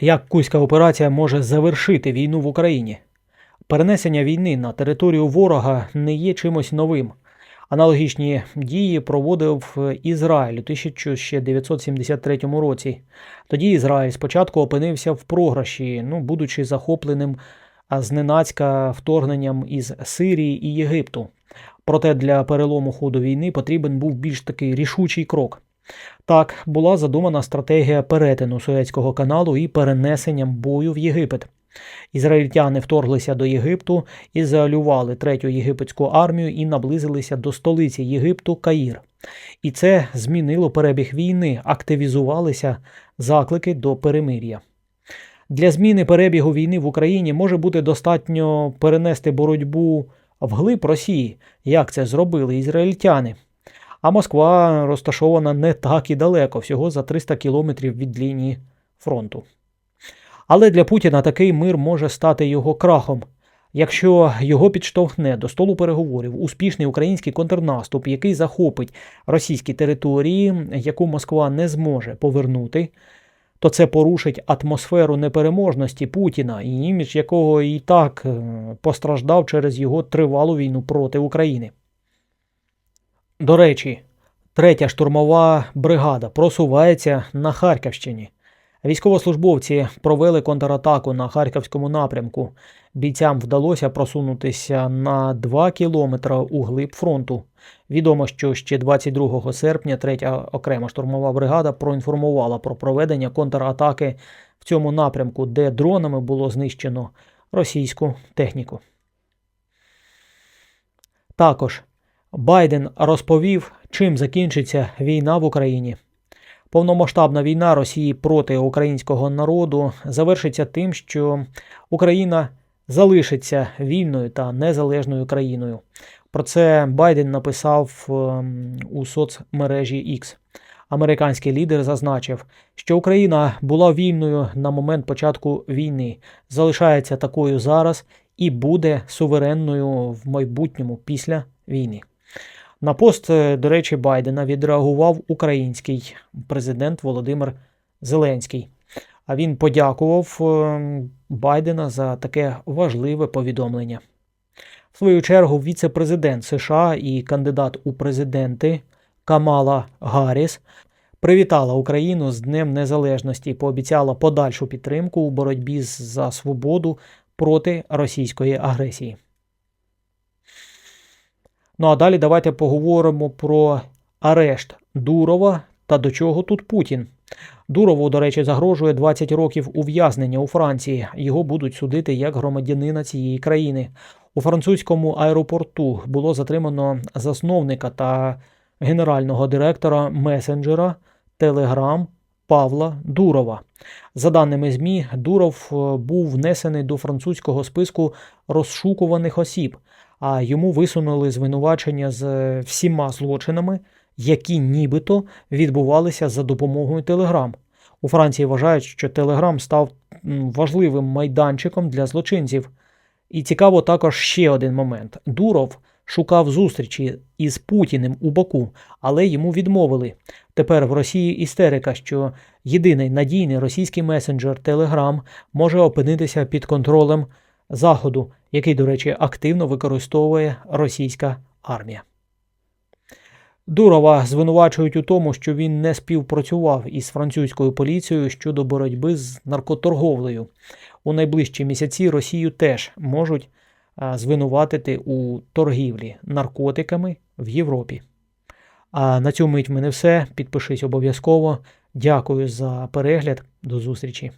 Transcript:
Як Кузька операція може завершити війну в Україні? Перенесення війни на територію ворога не є чимось новим. Аналогічні дії проводив Ізраїль у 1973 році. Тоді Ізраїль спочатку опинився в програші, ну, будучи захопленим зненацька вторгненням із Сирії і Єгипту. Проте для перелому ходу війни потрібен був більш такий рішучий крок. Так, була задумана стратегія перетину Суецького каналу і перенесенням бою в Єгипет. Ізраїльтяни вторглися до Єгипту, ізолювали третю єгипетську армію і наблизилися до столиці Єгипту Каїр. І це змінило перебіг війни, активізувалися заклики до перемир'я. Для зміни перебігу війни в Україні може бути достатньо перенести боротьбу вглиб Росії, як це зробили ізраїльтяни. А Москва розташована не так і далеко, всього за 300 кілометрів від лінії фронту. Але для Путіна такий мир може стати його крахом. Якщо його підштовхне до столу переговорів успішний український контрнаступ, який захопить російські території, яку Москва не зможе повернути, то це порушить атмосферу непереможності Путіна, і імідж якого і так е, постраждав через його тривалу війну проти України. До речі, третя штурмова бригада просувається на Харківщині. Військовослужбовці провели контратаку на харківському напрямку. Бійцям вдалося просунутися на 2 кілометри у глиб фронту. Відомо, що ще 22 серпня третя окрема штурмова бригада проінформувала про проведення контратаки в цьому напрямку, де дронами було знищено російську техніку. Також Байден розповів, чим закінчиться війна в Україні. Повномасштабна війна Росії проти українського народу завершиться тим, що Україна залишиться вільною та незалежною країною. Про це Байден написав ем, у соцмережі X. Американський лідер зазначив, що Україна була вільною на момент початку війни, залишається такою зараз і буде суверенною в майбутньому після війни. На пост, е, до речі, Байдена відреагував український президент Володимир Зеленський. А він подякував е, Байдена за таке важливе повідомлення. В свою чергу, віце-президент США і кандидат у президенти Камала Гарріс привітала Україну з Днем Незалежності і пообіцяла подальшу підтримку у боротьбі за свободу проти російської агресії. Ну а далі давайте поговоримо про арешт Дурова та до чого тут Путін. Дурову, до речі, загрожує 20 років ув'язнення у Франції. Його будуть судити як громадянина цієї країни. У французькому аеропорту було затримано засновника та генерального директора месенджера Telegram Павла Дурова. За даними ЗМІ, Дуров е, був внесений до французького списку розшукуваних осіб, а йому висунули звинувачення з е, всіма злочинами, які нібито відбувалися за допомогою Телеграм. У Франції вважають, що Телеграм став важливим майданчиком для злочинців. І цікаво також ще один момент: Дуров шукав зустрічі із Путіним у Баку, але йому відмовили. Тепер в Росії істерика, що єдиний надійний російський месенджер Телеграм може опинитися під контролем Заходу, який, до речі, активно використовує російська армія. Дурова звинувачують у тому, що він не співпрацював із французькою поліцією щодо боротьби з наркоторговлею. У найближчі місяці Росію теж можуть звинуватити у торгівлі наркотиками в Європі. А на цьому мить в мене все. Підпишись обов'язково. Дякую за перегляд. До зустрічі.